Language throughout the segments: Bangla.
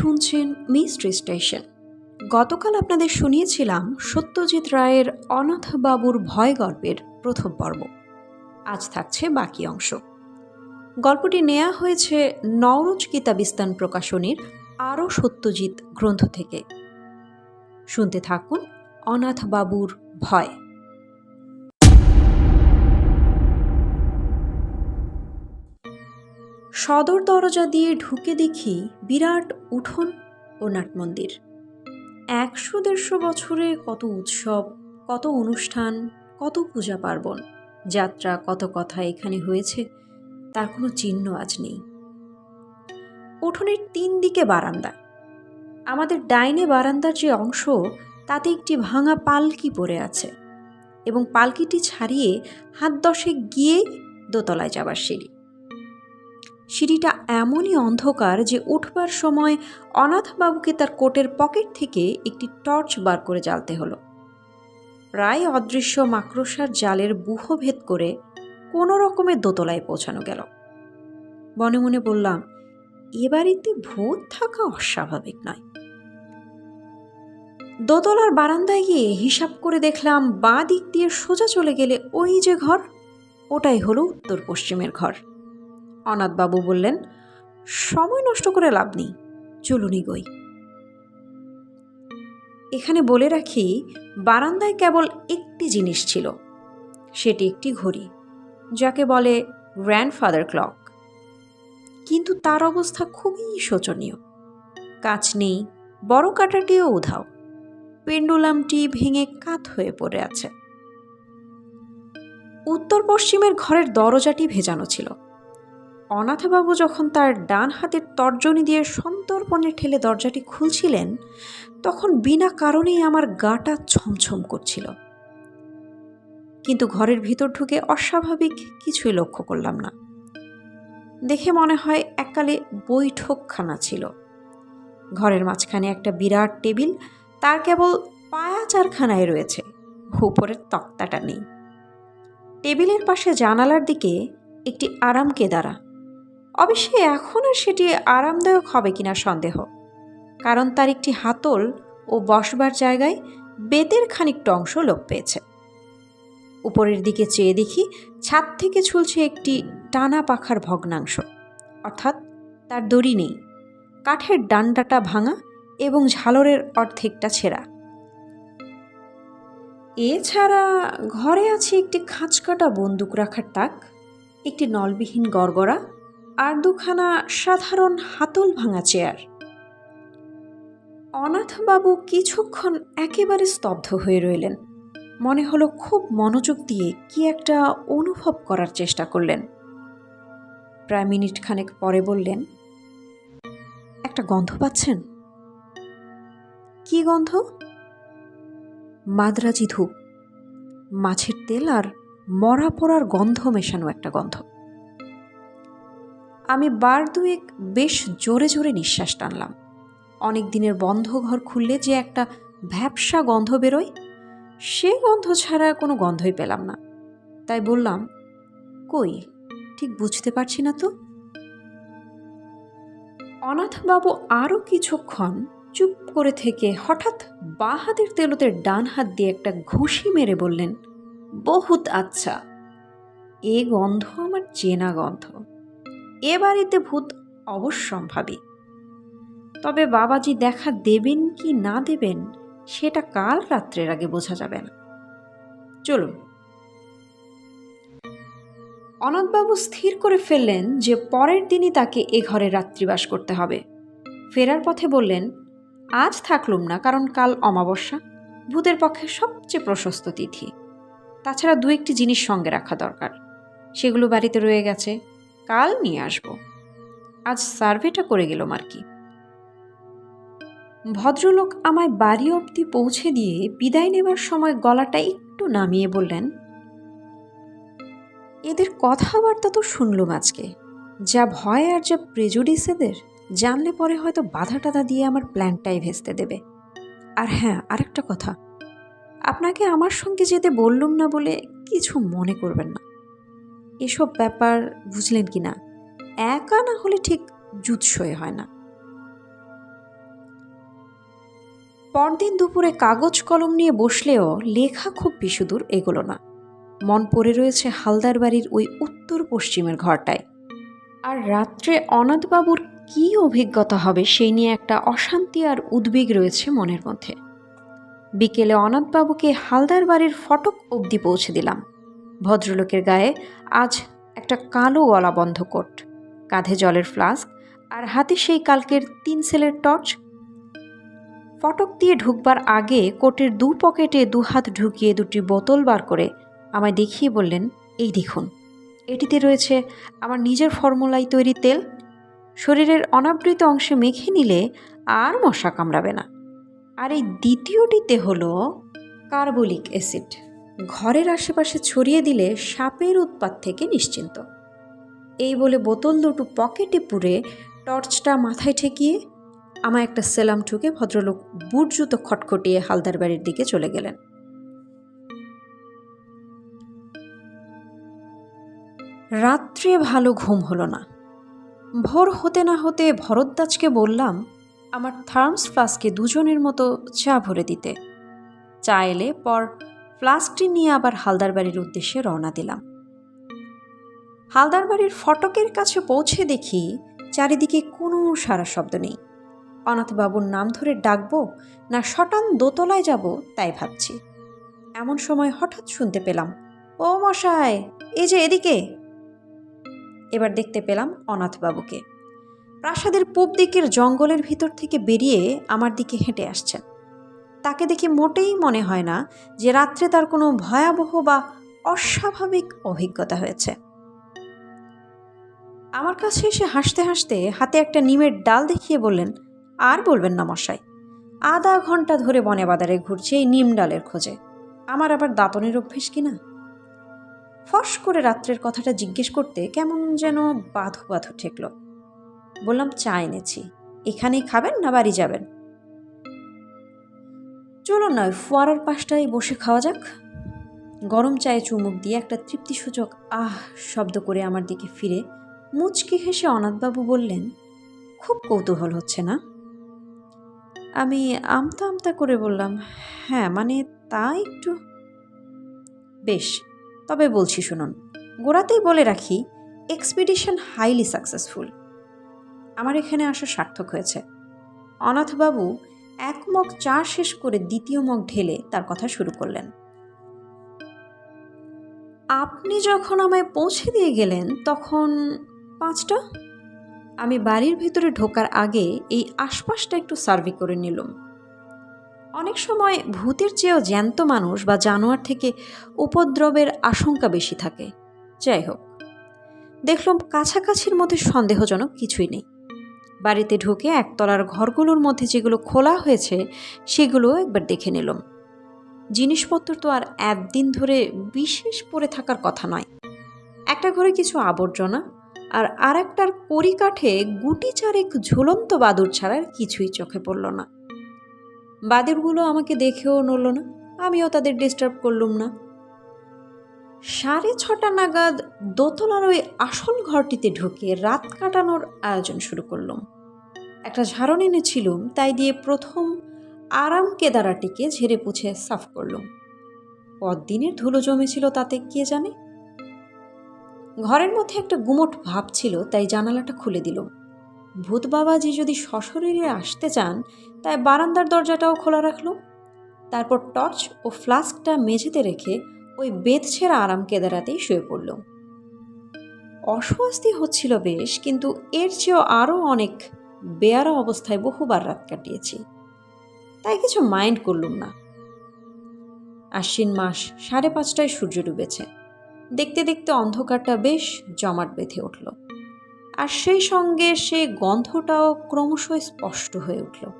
শুনছেন মিস্ট্রি স্টেশন। গতকাল আপনাদের শুনিয়েছিলাম সত্যজিৎ রায়ের অনাথবাবুর ভয় গল্পের প্রথম পর্ব। আজ থাকছে বাকি অংশ। গল্পটি নেওয়া হয়েছে নওরোজ কিতাবিস্তান প্রকাশনীর আরও সত্যজিৎ গ্রন্থ থেকে। শুনতে থাকুন অনাথবাবুর ভয়। সদর দরজা দিয়ে ঢুকে দেখি বিরাট উঠোন ও নাটমন্দির। একশো দেড়শো বছরে কত উৎসব, কত অনুষ্ঠান, কত পূজা পার্বণ, যাত্রা কত কথা এখানে হয়েছে, তার কোনো চিহ্ন আজ নেই। উঠোনের তিন দিকে বারান্দা। আমাদের ডাইনে বারান্দার যে অংশ, তাতে একটি ভাঙা পালকি পড়ে আছে এবং পালকিটি ছাড়িয়ে হাত দশে গিয়েই দোতলায় যাবার সিঁড়ি। সিঁড়িটা এমনই অন্ধকার যে উঠবার সময় অনাথবাবুকে তার কোটের পকেট থেকে একটি টর্চ বার করে জ্বালতে হলো। প্রায় অদৃশ্য মাকড়সার জালের বুহ ভেদ করে কোনো রকমের দোতলায় পৌঁছানো গেল। মনে মনে বললাম, এ ভূত থাকা অস্বাভাবিক নয়। দোতলার বারান্দায় গিয়ে হিসাব করে দেখলাম, বাঁ দিক দিয়ে সোজা চলে গেলে ওই যে ঘর, ওটাই হলো উত্তর পশ্চিমের ঘর। অনাথবাবু বললেন, সময় নষ্ট করে লাভ নেই, চলুনি গই এখানে বলে রাখি, বারান্দায় কেবল একটি জিনিস ছিল, সেটি একটি ঘড়ি, যাকে বলে গ্র্যান্ডফাদার ক্লক কিন্তু তার অবস্থা খুবই শোচনীয়। কাজ নেই, বড় কাটাটিও উধাও, পেন্ডুলামটি ভেঙে কাত হয়ে পড়ে আছে। উত্তর পশ্চিমের ঘরের দরজাটি ভেজানো ছিল। অনাথবাবু যখন তার ডান হাতের তর্জনী দিয়ে সন্তর্পণে ঠেলে দরজাটি খুলছিলেন, তখন বিনা কারণেই আমার গাটা ছমছম করছিল। কিন্তু ঘরের ভিতর ঢুকে অস্বাভাবিক কিছুই লক্ষ্য করলাম না। দেখে মনে হয় এককালে বৈঠকখানা ছিল। ঘরের মাঝখানে একটা বিরাট টেবিল, তার কেবল পায়া চারখানায় রয়েছে, উপরের তক্তাটা নেই। টেবিলের পাশে জানালার দিকে একটি আরাম কেদারা অবশ্যই এখন আর সেটি আরামদায়ক হবে কিনা সন্দেহ। কারণ তার একটি হাতল ও বসবার জায়গায় বেতের খানিকটা অংশ লোপ পেয়েছে। উপরের দিকে চেয়ে দেখি ছাদ থেকে ঝুলছে একটি টানা পাখার ভগ্নাংশ। অর্থাৎ তার দড়ি নেই। কাঠের ডান্ডাটা ভাঙা এবং ঝালরের অর্ধেকটা ছেঁড়া। এছাড়া ঘরে আছে একটি খাঁচকাটা বন্দুক রাখার তাক, একটি নলবিহীন গড়গড়া আর দুখানা সাধারণ হাতল ভাঙা চেয়ার। অনাথবাবু কিছুক্ষণ একেবারে স্তব্ধ হয়ে রইলেন। মনে হলো খুব মনোযোগ দিয়ে কি একটা অনুভব করার চেষ্টা করলেন। প্রায় মিনিট খানেক পরে বললেন, একটা গন্ধ পাচ্ছেন? কি গন্ধ? মাদ্রাজি ধূপ। মাছের তেল আর মরা পড়ার গন্ধ মেশানো একটা গন্ধ। আমি বার দুয়েক বেশ জোরে জোরে নিঃশ্বাস টানলাম। অনেক দিনের বন্ধ ঘর খুললে যে একটা ভ্যাবসা গন্ধ বেরোয়, সে গন্ধ ছাড়া কোনো গন্ধই পেলাম না। তাই বললাম, কই, ঠিক বুঝতে পারছি না তো? অনাথবাবু আরও কিছুক্ষণ চুপ করে থেকে হঠাৎ বা হাতের তেলোতে ডান হাত দিয়ে একটা ঘুষি মেরে বললেন, বহুত আচ্ছা এ গন্ধ আমার চেনা গন্ধ। এ বাড়িতে ভূত অবশ্যম্ভাবী। তবে বাবাজি দেখা দেবেন কি না দেবেন, সেটা কাল রাত্রের আগে বোঝা যাবে না। চলুন। অনাথবাবু স্থির করে ফেললেন যে পরের দিনই তাকে এ ঘরে রাত্রিবাস করতে হবে। ফেরার পথে বললেন, আজ থাকলুম না, কারণ কাল অমাবস্যা, ভূতের পক্ষে সবচেয়ে প্রশস্ত তিথি। তাছাড়া দু একটি জিনিস সঙ্গে রাখা দরকার। সেগুলো বাড়িতে রয়ে গেছে। কাল নিয়ে আসব। আজ সার্ভেটা করে গেলাম আর কি ভদ্রলোক আমায় বাড়ি অবধি পৌঁছে দিয়ে বিদায় নেবার সময় গলাটা একটু নামিয়ে বললেন, এদের কথাবার্তা তো শুনলুম আজকে। যা ভয় আর যা প্রেজুডিস এদের, জানলে পরে হয়তো বাধা টাধা দিয়ে আমার প্ল্যানটাই ভেস্তে দেবে। আর হ্যাঁ আরেকটা কথা। আপনাকে আমার সঙ্গে যেতে বললুম না বলে কিছু মনে করবেন না। এসব ব্যাপার বুঝলেন কি না? একা না হলে ঠিক জুৎসই হয় না। পরদিন দুপুরে কাগজ কলম নিয়ে বসলেও লেখা খুব বেশিদূর এগোলো না। মন পড়ে রয়েছে হালদার বাড়ির ওই উত্তর পশ্চিমের ঘরটায়। আর রাত্রে অনাথবাবুর কী অভিজ্ঞতা হবে সেই নিয়ে একটা অশান্তি আর উদ্বেগ রয়েছে মনের মধ্যে। বিকেলে অনাথবাবুকে হালদার বাড়ির ফটক অবধি পৌঁছে দিলাম। ভদ্রলোকের গায়ে আজ একটা কালো গলা বন্ধ কোট, কাঁধে জলের ফ্লাস্ক আর হাতে সেই কালকের তিন সেলের টর্চ। ফটক দিয়ে ঢুকবার আগে কোটের দু পকেটে দু হাত ঢুকিয়ে দুটি বোতল বার করে আমায় দেখিয়ে বললেন, এই দেখুন, এটিতে রয়েছে আমার নিজের ফর্মুলাই তৈরি তেল। শরীরের অনাবৃত অংশে মেখে নিলে আর মশা কামড়াবে না। আর এই দ্বিতীয়টিতে হলো কার্বলিক অ্যাসিড। ঘরের আশেপাশে ছড়িয়ে দিলে সাপের উৎপাত থেকে নিশ্চিন্ত। এই বলে বোতল দুটো পকেটে পুরে টর্চটা মাথায় ঠেকিয়ে আমায় একটা সেলাম ঠুকে ভদ্রলোক বুট জুতো খটখটিয়ে হালদার বাড়ির দিকে চলে গেলেন। রাত্রে ভালো ঘুম হলো না। ভোর হতে না হতে ভরদ্বাজকে বললাম, আমার থার্মস ফ্লাস্কে দুজনের মতো চা ভরে দিতে। চা এলে পর ফ্লাস্কটি নিয়ে আবার হালদার বাড়ির উদ্দেশ্যে রওনা দিলাম। হালদার বাড়ির ফটকের কাছে পৌঁছে দেখি চারিদিকে কোনো সারা শব্দ নেই। অনাথবাবুর নাম ধরে ডাকবো না শটান দোতলায় যাব তাই ভাবছি। এমন সময় হঠাৎ শুনতে পেলাম, ও মশাই, এই যে এদিকে? এবার দেখতে পেলাম অনাথবাবুকে। প্রাসাদের পূব দিকের জঙ্গলের ভিতর থেকে বেরিয়ে আমার দিকে হেঁটে আসছেন। তাকে দেখে মোটেই মনে হয় না যে রাত্রে তার কোনো ভয়াবহ বা অস্বাভাবিক অভিজ্ঞতা হয়েছে। আমার কাছে এসে হাসতে হাসতে হাতে একটা নিমের ডাল দেখিয়ে বললেন, আর বলবেন না মশাই। আধা ঘণ্টা ধরে বনে বাদারে ঘুরছে এই নিম ডালের খোঁজে। আমার আবার দাঁতনের অভ্যেস কিনা ফস করে রাত্রের কথাটা জিজ্ঞেস করতে কেমন যেন বাধু বাধু ঠেকল। বললাম, চা এনেছি। এখানেই খাবেন না বাড়ি যাবেন? চলুন নয় ফোয়ারার পাশটায় বসে খাওয়া যাক। গরম চায়ে চুমুক দিয়ে একটা তৃপ্তিসূচক আহ শব্দ করে আমার দিকে ফিরে মুচকি হেসে অনাথবাবু বললেন, খুব কৌতূহল হচ্ছে না? আমি আমতা আমতা করে বললাম হ্যাঁ মানে তা একটু বেশ, তবে বলছি শুনুন, গোড়াতেই বলে রাখি, এক্সপিডিশন হাইলি সাকসেসফুল। আমার এখানে আসা সার্থক হয়েছে। অনাথবাবু এক মগ চা শেষ করে দ্বিতীয় মগ ঢেলে তার কথা শুরু করলেন। আপনি যখন আমায় পৌঁছে দিয়ে গেলেন, তখন পাঁচটা? আমি বাড়ির ভিতরে ঢোকার আগে এই আশপাশটা একটু সার্ভে করে নিলাম। অনেক সময় ভূতের চেয়েও জ্যান্ত মানুষ বা জানোয়ার থেকে উপদ্রবের আশঙ্কা বেশি থাকে। যাই হোক, দেখলাম কাছাকাছির মধ্যে সন্দেহজনক কিছুই নেই। বাড়িতে ঢুকে একতলার ঘরগুলোর মধ্যে যেগুলো খোলা হয়েছে, সেগুলো একবার দেখে নিলাম। জিনিসপত্র তো আর একদিন ধরে বিশেষ পড়ে থাকার কথা নয়। একটা ঘরে কিছু আবর্জনা আর আর একটার কড়ি কাঠে গুটি চারেক ঝুলন্ত বাদুর ছাড়া কিছুই চোখে পড়ল না। বাদুরগুলো আমাকে দেখেও নড়ল না, আমিও তাদের ডিস্টার্ব করলুম না। সাড়ে ছটা নাগাদ দোতলার ওই আসল ঘরটিতে ঢুকে রাত কাটানোর আয়োজন শুরু করলাম। একটা ঝাড়ন এনেছিলুম, তাই দিয়ে প্রথম আরাম কেদারাটিকে ঝেড়ে পুছে সাফ করলুম। পরদিনের ধুলো জমেছিল তাতে, কে জানে? ঘরের মধ্যে একটা গুমট ভাব ছিল, তাই জানালাটা খুলে দিল ভূত বাবাজি যদি সশরীরে আসতে চান, তাই বারান্দার দরজাটাও খোলা রাখল তারপর টর্চ ও ফ্লাস্কটা মেঝেতে রেখে ওই বেদ ছেঁড়া আরাম কেদারাতেই শুয়ে পড়ল। অস্বস্তি হচ্ছিল বেশ, কিন্তু এর চেয়েও আরও অনেক বেয়ারা অবস্থায় বহুবার রাত কাটিয়েছি। তাই কিছু মাইন্ড করলুম না। আশ্বিন মাস সাড়ে পাঁচটায় সূর্য ডুবেছে। দেখতে দেখতে অন্ধকারটা বেশ জমাট বেঁধে উঠল। আর সেই সঙ্গে সে গন্ধটাও ক্রমশ স্পষ্ট হয়ে উঠল।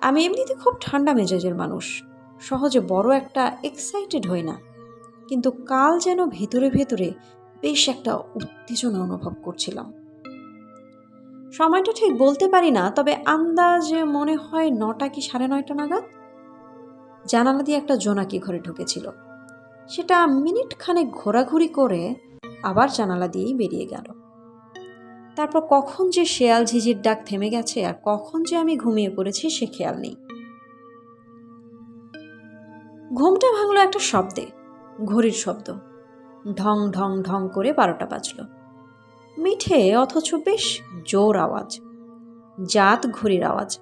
আমি এমনিতে খুব ঠান্ডা মেজাজের মানুষ। সহজে বড় একটা এক্সাইটেড হই না। কিন্তু কাল যেন ভেতরে ভেতরে বেশ একটা উত্তেজনা অনুভব করছিলাম। সময়টা ঠিক বলতে পারি না, তবে আন্দাজে মনে হয় নটা কি সাড়ে নয়টা নাগাদ? জানালা দিয়ে একটা জোনাকি ঘরে ঢুকেছিল। সেটা মিনিট খানেক ঘোরাঘুরি করে আবার জানালা দিয়েই বেরিয়ে গেল। তারপর কখন যে শেয়াল ঝিঝির ডাক থেমে গেছে আর কখন যে আমি ঘুমিয়ে পড়েছি সে খেয়াল নেই। ঘুমটা ভাঙলো একটা শব্দে, ঘড়ির শব্দ। ঢং ঢং ঢং করে বারোটা বাজলো। মিঠে অথচ বেশ জোর আওয়াজ, জাত ঘড়ির আওয়াজ,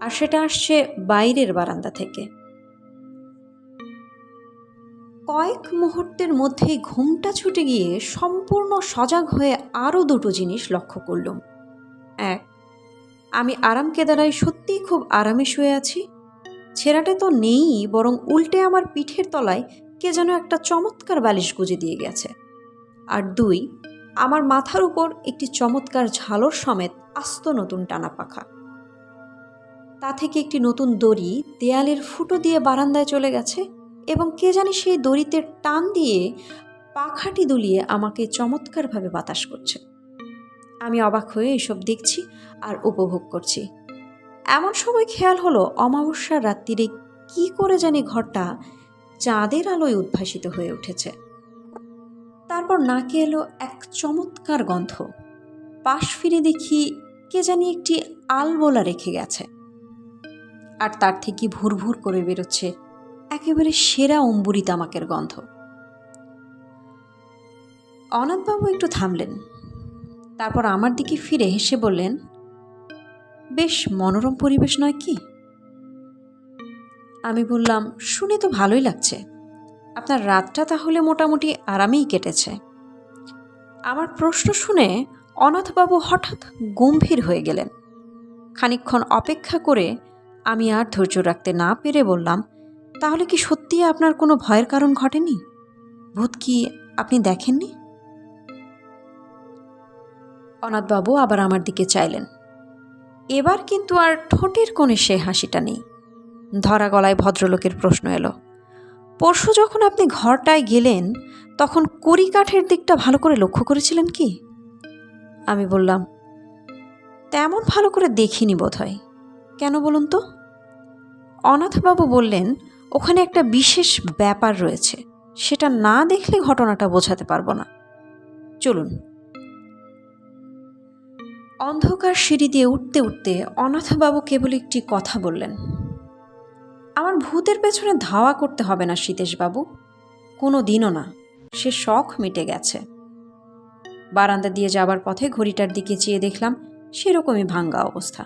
আর সেটা আসছে বাইরের বারান্দা থেকে। কয়েক মুহূর্তের মধ্যেই ঘুমটা ছুটে গিয়ে সম্পূর্ণ সজাগ হয়ে আরও দুটো জিনিস লক্ষ্য করলুম। এক, আমি আরাম কেদারায় সত্যিই খুব আরামে শুয়ে আছি। ছেঁড়াটে তো নেই, বরং উল্টে আমার পিঠের তলায় কে যেন একটা চমৎকার বালিশ গুঁজে দিয়ে গেছে। আর দুই, আমার মাথার উপর একটি চমৎকার ঝালর সমেত আস্ত নতুন টানা পাখা। তা থেকে একটি নতুন দড়ি দেয়ালের ফুটো দিয়ে বারান্দায় চলে গেছে এবং কে জানি সেই দড়িতে টান দিয়ে পাখাটি দুলিয়ে আমাকে চমৎকারভাবে বাতাস করছে। আমি অবাক হয়ে এসব দেখছি আর উপভোগ করছি। এমন সময় খেয়াল হলো অমাবস্যার রাত্রিরে কি করে জানি ঘরটা চাঁদের আলোয় উদ্ভাসিত হয়ে উঠেছে। তারপর নাকে এলো এক চমৎকার গন্ধ। পাশ ফিরে দেখি কে জানি একটি আলবোলা রেখে গেছে। আর তার থেকে ভুর ভুর করে বেরোচ্ছে একেবারে সেরা অম্বুরি তামাকের গন্ধ। অনাথবাবু একটু থামলেন। তারপর আমার দিকে ফিরে হেসে বললেন বেশ মনোরম পরিবেশ নয় কি? আমি বললাম, শুনে তো ভালোই লাগছে। আপনার রাতটা তাহলে মোটামুটি আরামেই কেটেছে। আমার প্রশ্ন শুনে অনাথবাবু হঠাৎ গম্ভীর হয়ে গেলেন। খানিকক্ষণ অপেক্ষা করে আমি আর ধৈর্য রাখতে না পেরে বললাম, তাহলে কি সত্যি আপনার কোনো ভয়ের কারণ ঘটেনি? ভূত কি আপনি দেখেননি? অনাথবাবু আবার আমার দিকে চাইলেন। এবার কিন্তু আর ঠোঁটের কোণে সে হাসিটা নেই। ধরা গলায় ভদ্রলোকের প্রশ্ন এলো, পরশু যখন আপনি ঘরটায় গেলেন, তখন কড়ি কাঠের দিকটা ভালো করে লক্ষ্য করেছিলেন কি? আমি বললাম, তেমন ভালো করে দেখিনি বোধহয়। কেন বলুন তো? অনাথবাবু বললেন, ওখানে একটা বিশেষ ব্যাপার রয়েছে। সেটা না দেখলে ঘটনাটা বোঝাতে পারব না। চলুন অন্ধকার সিঁড়ি দিয়ে উঠতে উঠতে অনাথবাবু কেবল একটি কথা বললেন, আমার ভূতের পেছনে ধাওয়া করতে হবে না সীতেশবাবু কোনো দিনও না। সে শখ মিটে গেছে। বারান্দা দিয়ে যাবার পথে ঘড়িটার দিকে চেয়ে দেখলাম সেরকমই ভাঙ্গা অবস্থা।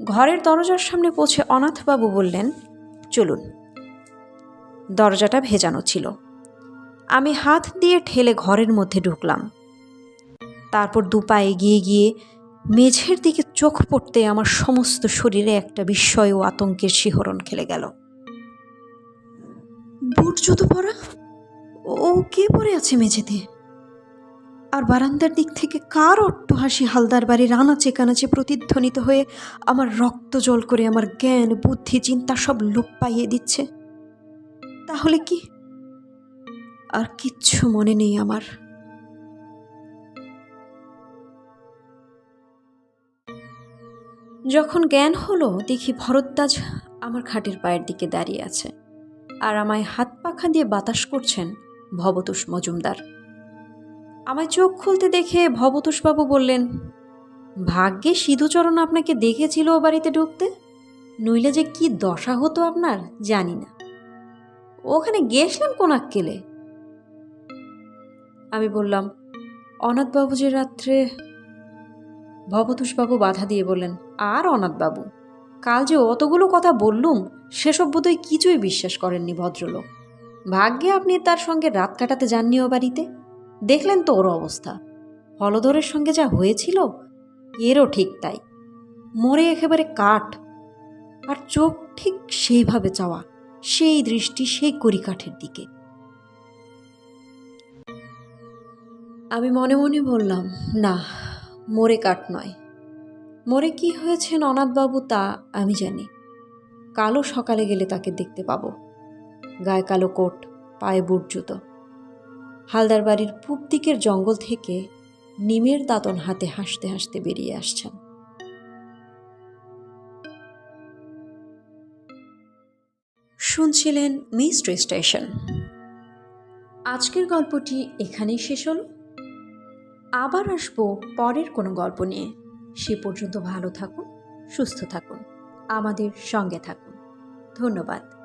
ঘরের দরজার সামনে পৌঁছে অনাথবাবু বললেন, চলুন। দরজাটা ভেজানো ছিল। আমি হাত দিয়ে ঠেলে ঘরের মধ্যে ঢুকলাম। তারপর দুপা এগিয়ে গিয়ে মেঝের দিকে চোখ পড়তে আমার সমস্ত শরীরে একটা বিস্ময় ও আতঙ্কের শিহরণ খেলে গেল। বুট জুতো পরা? ও কে পরে আছে মেঝেতে? আর বারান্দার দিক থেকে কার অট্টহাসি হালদার বাড়ির আনাচে কানাচে প্রতিধ্বনিত হয়ে আমার রক্ত জল করে আমার জ্ঞান, বুদ্ধি, চিন্তা সব লোপ পাইয়ে দিচ্ছে। তাহলে কি? আর কিচ্ছু মনে নেই আমার। যখন জ্ঞান হলো, দেখি ভরদ্বাজ আমার খাটের পায়ের দিকে দাঁড়িয়ে আছে আর আমায় হাত পাখা দিয়ে বাতাস করছেন ভবতোষ মজুমদার। আমায় চোখ খুলতে দেখে ভবতোষবাবু বললেন, ভাগ্যে সিধুচরণ আপনাকে দেখেছিল ও বাড়িতে ঢুকতে? নইলে যে কি দশা হতো আপনার, জানি না। ওখানে গেছিলেন কোন আক্কেলে? আমি বললাম, অনাথবাবু যে রাত্রে ভবতোষবাবু বাধা দিয়ে বললেন, আর অনাথবাবু, কাল যে অতগুলো কথা বললুম, সেসব বোধহয় কিছুই বিশ্বাস করেননি ভদ্রলোক। ভাগ্যে আপনি তার সঙ্গে রাত কাটাতে যাননি ও বাড়িতে? দেখলেন তো ওর অবস্থা। হলধরের সঙ্গে যা হয়েছিল, এরও ঠিক তাই। মরে একেবারে কাঠ, আর চোখ ঠিক সেইভাবে চাওয়া, সেই দৃষ্টি, সেই কড়িকাঠের দিকে। আমি মনে মনে বললাম, না মরে কাঠ নয়। মরে কি হয়েছেন অনাথবাবু তা আমি জানি। কালো সকালে গেলে তাকে দেখতে পাবো। গায়ে কালো কোট, পায়ে বুট জুতো। হালদার বাড়ির পূব দিকের জঙ্গল থেকে নিমের দাতন হাতে হাসতে হাসতে বেরিয়ে আসছেন। শুনছিলেন মিস্ট্রি স্টেশন। আজকের গল্পটি এখানেই শেষ হলো। আবার আসব পরের কোনো গল্প নিয়ে। সে পর্যন্ত ভালো থাকুন, সুস্থ থাকুন, আমাদের সঙ্গে থাকুন। ধন্যবাদ।